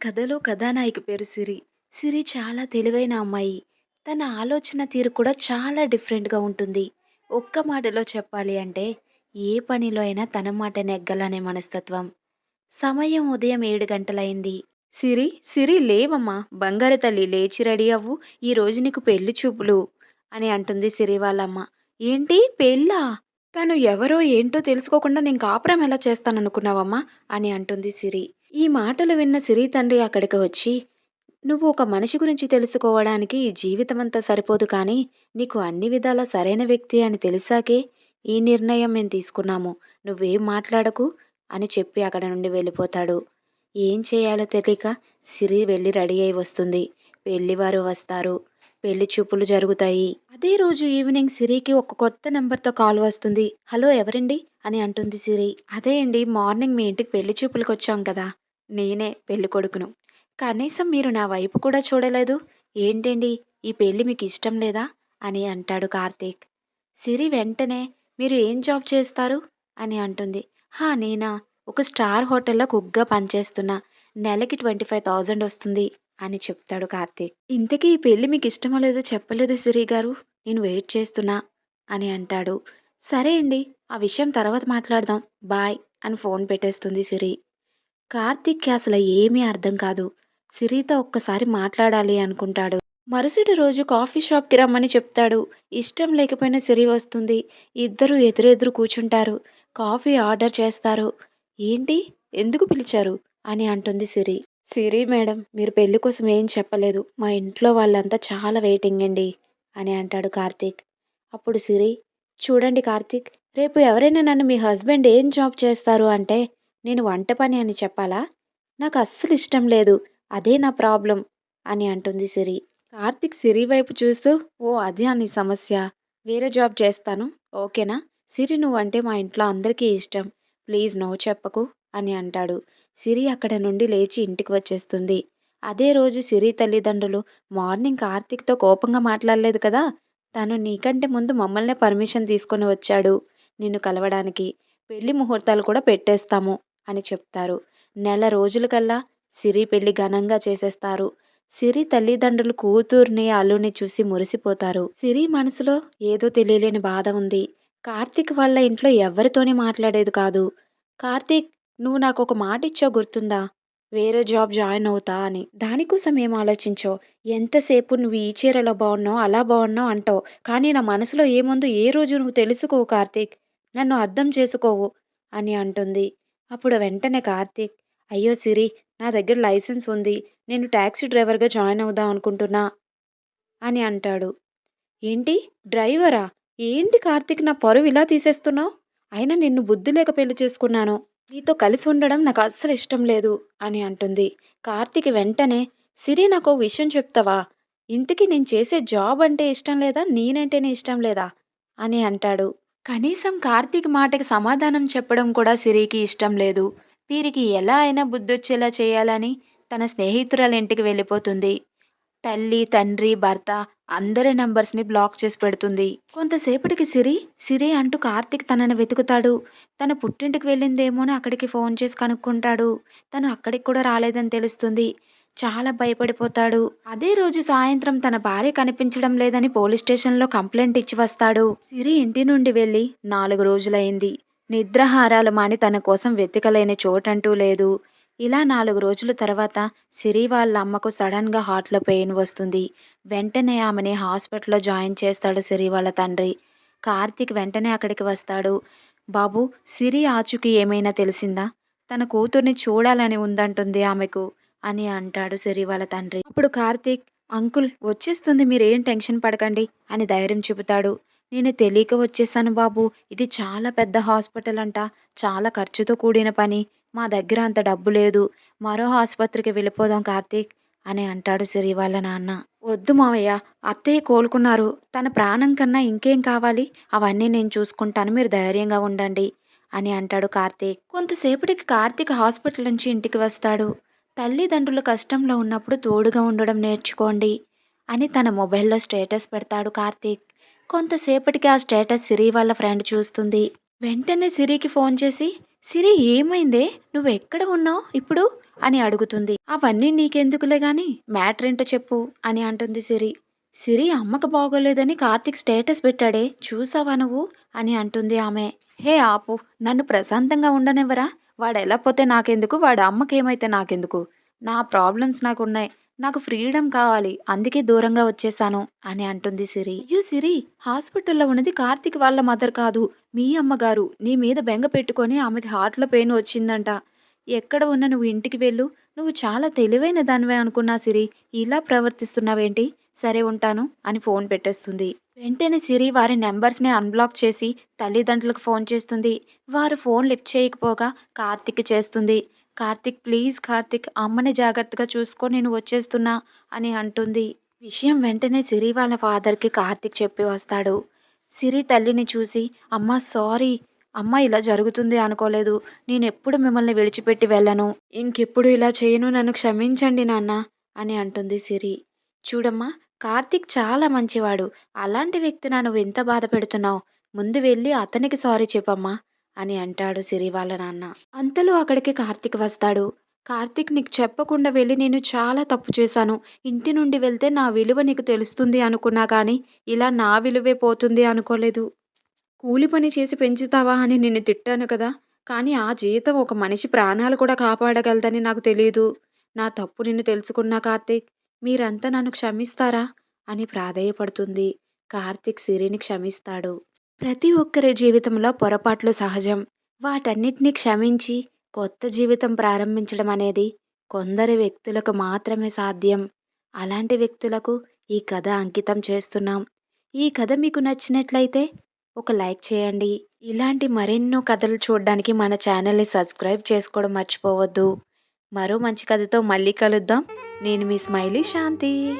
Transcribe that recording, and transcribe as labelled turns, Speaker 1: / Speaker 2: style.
Speaker 1: కథలో కథానాయిక పేరు సిరి. సిరి చాలా తెలివైన అమ్మాయి. తన ఆలోచన తీరు కూడా చాలా డిఫరెంట్‌గా ఉంటుంది. ఒక్క మాటలో చెప్పాలి అంటే, ఏ పనిలో అయినా తన మాట నెగ్గలనే మనస్తత్వం. సమయం ఉదయం ఏడు గంటలైంది సిరి, సిరి లేవమ్మా! బంగారు తల్లి లేచి రెడీ అవ్వు. ఈరోజు నీకు పెళ్ళి చూపులు అని అంటుంది సిరి వాళ్ళమ్మ. ఏంటి పెళ్ళా? తను ఎవరో ఏంటో తెలుసుకోకుండా నేను కాపురం ఎలా చేస్తాననుకున్నావమ్మా? అని అంటుంది సిరి. ఈ మాటలు విన్న సిరి తండ్రి అక్కడికి వచ్చి, నువ్వు ఒక మనిషి గురించి తెలుసుకోవడానికి ఈ జీవితమంతా సరిపోదు కానీ, నీకు అన్ని విధాలా సరైన వ్యక్తి అని తెలిసాకే ఈ నిర్ణయం మేము తీసుకున్నాము. నువ్వేం మాట్లాడకు అని చెప్పి అక్కడ నుండి వెళ్ళిపోతాడు. ఏం చేయాలో తెలియక సిరి వెళ్ళి రెడీ అయి వస్తుంది. పెళ్ళివారు వస్తారు. పెళ్ళి చూపులు జరుగుతాయి. అదే రోజు ఈవినింగ్ సిరికి ఒక కొత్త నెంబర్‌తో కాల్ వస్తుంది. హలో ఎవరండి? అని అంటుంది సిరి. అదే అండి మార్నింగ్ మీ ఇంటికి పెళ్ళి చూపులకొచ్చాం కదా! నేనే పెళ్ళికొడుకును. కనీసం మీరు నా వైపు కూడా చూడలేదు. ఏంటండి ఈ పెళ్ళి మీకు ఇష్టం లేదా? అని అంటాడు కార్తీక్. సిరి వెంటనే మీరు ఏం జాబ్ చేస్తారు? అని అంటుంది. హా! నేనా? ఒక స్టార్ హోటల్‌లో కుక్‌గా పనిచేస్తున్నా. నెలకి 25,000 వస్తుంది అని చెప్తాడు కార్తీక్. ఇంతకీ ఈ పెళ్ళి మీకు ఇష్టమో లేదో చెప్పలేదు సిరి గారు. నేను వెయిట్ చేస్తున్నా అని అంటాడు. సరే అండి. ఆ విషయం తర్వాత మాట్లాడదాం. బాయ్ అని ఫోన్ పెట్టేస్తుంది సిరి. కార్తీక్‌కి అసలు ఏమీ అర్థం కాదు. సిరితో ఒక్కసారి మాట్లాడాలి అనుకుంటాడు. మరుసటి రోజు కాఫీ షాప్‌కి రమ్మని చెప్తాడు. ఇష్టం లేకపోయినా సిరి వస్తుంది. ఇద్దరు ఎదురెదురు కూర్చుంటారు. కాఫీ ఆర్డర్ చేస్తారు. ఏంటి? ఎందుకు పిలిచారు? అని అంటుంది సిరి. సిరి మేడం మీరు పెళ్ళి కోసం ఏం చెప్పలేదు. మా ఇంట్లో వాళ్ళంతా చాలా వెయిటింగ్ అండి అని అంటాడు కార్తీక్. అప్పుడు సిరి చూడండి కార్తీక్ రేపు ఎవరైనా నన్ను మీ హస్బెండ్ ఏం జాబ్ చేస్తారు అంటే నేను వంట పని అని చెప్పాలా? నాకు అస్సలు ఇష్టం లేదు. అదే నా ప్రాబ్లం అని అంటుంది సిరి. కార్తీక్ సిరి వైపు చూస్తూ ఓ అదే అని సమస్య. వేరే జాబ్ చేస్తాను. ఓకేనా? సిరి నువ్వంటే మా ఇంట్లో అందరికీ ఇష్టం. ప్లీజ్ నో చెప్పకు అని అంటాడు. సిరి అక్కడ నుండి లేచి ఇంటికి వచ్చేస్తుంది. అదే రోజు సిరి తల్లిదండ్రులు మార్నింగ్ కార్తీక్‌తో కోపంగా మాట్లాడలేదు కదా! తను నీకంటే ముందు మమ్మల్నే పర్మిషన్ తీసుకొని వచ్చాడు నిన్ను కలవడానికి. పెళ్ళి ముహూర్తాలు కూడా పెట్టేస్తాము అని చెప్తారు. నెల రోజులకల్లా సిరి పెళ్ళి ఘనంగా చేసేస్తారు. సిరి తల్లిదండ్రులు కూతుర్ని, అల్లుని చూసి మురిసిపోతారు. సిరి మనసులో ఏదో తెలియలేని బాధ ఉంది. కార్తీక్ వాళ్ళ ఇంట్లో ఎవరితోనే మాట్లాడేది కాదు. కార్తీక్ నువ్వు నాకొక మాటిచ్చావు గుర్తుందా? వేరే జాబ్ జాయిన్ అవుతా అని. దానికోసం ఏం ఆలోచించావు? ఎంతసేపు నువ్వు ఈ చీరలో బాగున్నావు, అలా బాగున్నావు అంటావు. కానీ నా మనసులో ఏముందో ఏ రోజు నువ్వు తెలుసుకోవు కార్తీక్. నన్ను అర్థం చేసుకోవు అని అంటుంది. అప్పుడు వెంటనే కార్తీక్ అయ్యో సిరి నా దగ్గర లైసెన్స్ ఉంది. నేను టాక్సీ డ్రైవర్‌గా జాయిన్ అవుదాం అనుకుంటున్నా అని అంటాడు. ఏంటి? డ్రైవరా? ఏంటి కార్తీక్ నా పరువు ఇలా తీసేస్తున్నావు? అయినా నిన్ను బుద్ధి లేక పెళ్ళి చేసుకున్నాను. నీతో కలిసి ఉండడం నాకు అస్సలు ఇష్టం లేదు అని అంటుంది. కార్తిక్ వెంటనే సిరి నాకు విషయం చెప్తావా? ఇంతకీ నేను చేసే జాబ్ అంటే ఇష్టం లేదా? నేనంటేనే ఇష్టం లేదా? అని అంటాడు. కనీసం కార్తీక్ మాటకి సమాధానం చెప్పడం కూడా సిరికి ఇష్టం లేదు. వీరికి ఎలా అయినా బుద్ధొచ్చేలా చేయాలని తన స్నేహితురాలి ఇంటికి వెళ్ళిపోతుంది. తల్లి, తండ్రి, భర్త అందరి నంబర్స్‌ని బ్లాక్ చేసి పెడుతుంది. కొంతసేపటికి సిరి, సిరి అంటూ కార్తీక్ తనని వెతుకుతాడు. తన పుట్టింటికి వెళ్ళిందేమోని అక్కడికి ఫోన్ చేసి కనుక్కుంటాడు. తను అక్కడికి కూడా రాలేదని తెలుస్తుంది. చాలా భయపడిపోతాడు. అదే రోజు సాయంత్రం తన భార్య కనిపించడం లేదని పోలీస్ స్టేషన్‌లో కంప్లైంట్ ఇచ్చి వస్తాడు. సిరి ఇంటి నుండి వెళ్ళి నాలుగు రోజులైంది. నిద్రాహారాలు మాని తన కోసం వెతకలేని చోటంటూ లేదు. ఇలా నాలుగు రోజుల తర్వాత సిరి వాళ్ళ అమ్మకు సడన్గా హార్ట్‌లో పెయిన్ వస్తుంది. వెంటనే ఆమెని హాస్పిటల్‌లో జాయిన్ చేస్తాడు సిరి వాళ్ళ తండ్రి. కార్తీక్ వెంటనే అక్కడికి వస్తాడు. బాబు సిరి ఆచుకి ఏమైనా తెలిసిందా? తన కూతుర్ని చూడాలని ఉందంటుంది ఆమెకు అని అంటాడు సిరి వాళ్ళ తండ్రి. అప్పుడు కార్తీక్ అంకుల్ వచ్చేస్తుంది మీరేం టెన్షన్ పడకండి అని ధైర్యం చెబుతాడు. నేను తెలియక వచ్చేసాను బాబు. ఇది చాలా పెద్ద హాస్పిటల్ అంట. చాలా ఖర్చుతో కూడిన పని. మా దగ్గర అంత డబ్బు లేదు. మరో ఆసుపత్రికి వెళ్ళిపోదాం కార్తీక్ అని అంటాడు సిరి వాళ్ళ నాన్న. వద్దు మావయ్య అత్తయ్య కోలుకున్నారు. తన ప్రాణం కన్నా ఇంకేం కావాలి? అవన్నీ నేను చూసుకుంటాను. మీరు ధైర్యంగా ఉండండి అని అంటాడు కార్తీక్. కొంతసేపటికి కార్తీక్ హాస్పిటల్ నుంచి ఇంటికి వస్తాడు. తల్లిదండ్రులు కష్టంలో ఉన్నప్పుడు తోడుగా ఉండడం నేర్చుకోండి అని తన మొబైల్‌లో స్టేటస్ పెడతాడు కార్తీక్. కొంతసేపటికి ఆ స్టేటస్ సిరి వాళ్ళ ఫ్రెండ్ చూస్తుంది. వెంటనే సిరికి ఫోన్ చేసి సిరి ఏమైందే? నువ్వు ఎక్కడ ఉన్నావు ఇప్పుడు? అని అడుగుతుంది. అవన్నీ నీకెందుకులే గాని మ్యాటర్ ఏంటో చెప్పు అని అంటుంది సిరి. సిరి అమ్మకు బాగోలేదని కార్తీక్ స్టేటస్ పెట్టాడే చూసావా నువ్వు? అని అంటుంది ఆమె. హే ఆపు నన్ను ప్రశాంతంగా ఉండనివ్వరా? వాడు ఎలా పోతే నాకెందుకు? వాడు అమ్మకేమైతే నాకెందుకు? నా ప్రాబ్లమ్స్ నాకున్నాయి. నాకు ఫ్రీడమ్ కావాలి. అందుకే దూరంగా వచ్చేసాను అని అంటుంది సిరి. అయ్యో సిరి హాస్పిటల్లో ఉన్నది కార్తీక్ వాళ్ళ మదర్ కాదు. మీ అమ్మగారు నీ మీద బెంగ పెట్టుకొని ఆమెకి హార్ట్లో పెయిన్ వచ్చిందంట. ఎక్కడ ఉన్న నువ్వు ఇంటికి వెళ్ళు. నువ్వు చాలా తెలివైన దానివే అనుకున్నా సిరి. ఇలా ప్రవర్తిస్తున్నావేంటి? సరే ఉంటాను అని ఫోన్ పెట్టేస్తుంది. వెంటనే సిరి వారి నెంబర్స్ని అన్బ్లాక్ చేసి తల్లిదండ్రులకు ఫోన్ చేస్తుంది. వారు ఫోన్ లిఫ్ట్ చేయకపోగా కార్తిక్ చేస్తుంది. కార్తిక్ ప్లీజ్ కార్తిక్ అమ్మని జాగ్రత్తగా చూసుకో నేను వచ్చేస్తున్నా అని అంటుంది. విషయం వెంటనే సిరి వాళ్ళ ఫాదర్కి కార్తిక్ చెప్పి వస్తాడు. సిరి తల్లిని చూసి అమ్మ సారీ. అమ్మ ఇలా జరుగుతుంది అనుకోలేదు. నేను ఎప్పుడు మిమ్మల్ని విడిచిపెట్టి వెళ్ళను. ఇంకెప్పుడు ఇలా చేయను. నన్ను క్షమించండి నాన్న అని అంటుంది సిరి. చూడమ్మా కార్తిక్ చాలా మంచివాడు. అలాంటి వ్యక్తి నన్ను ఎంత బాధ పెడుతున్నావు? ముందు వెళ్ళి అతనికి సారీ చెప్పమ్మా అని అంటాడు సిరి వాళ్ళ నాన్న. అంతలో అక్కడికి కార్తిక్ వస్తాడు. కార్తిక్ నీకు చెప్పకుండా వెళ్ళి నేను చాలా తప్పు చేశాను. ఇంటి నుండి వెళ్తే నా విలువ నీకు తెలుస్తుంది అనుకున్నా కానీ ఇలా నా విలువే పోతుంది అనుకోలేదు. కూలి పని చేసి పెంచుతావా అని నిన్ను తిట్టాను కదా. కానీ ఆ జీతం ఒక మనిషి ప్రాణాలు కూడా కాపాడగలదని నాకు తెలియదు నా తప్పు నిన్ను తెలుసుకున్నా కార్తీక్. మీరంతా నన్ను క్షమిస్తారా? అని ప్రాధేయపడుతుంది. కార్తీక్ సిరిని క్షమిస్తాడు. ప్రతి ఒక్కరి జీవితంలో పొరపాట్లు సహజం. వాటన్నిటిని క్షమించి కొత్త జీవితం ప్రారంభించడం అనేది కొందరి వ్యక్తులకు మాత్రమే సాధ్యం. అలాంటి వ్యక్తులకు ఈ కథ అంకితం చేస్తున్నాం. ఈ కథ మీకు నచ్చినట్లయితే ఒక లైక్ చేయండి. ఇలాంటి మరెన్నో కథలు చూడడానికి మన ఛానల్ని సబ్స్క్రైబ్ చేసుకోవడం మర్చిపోవద్దు. మరో మంచి కథతో మళ్ళీ కలుద్దాం. నేను మీ స్మైలీ శాంతి.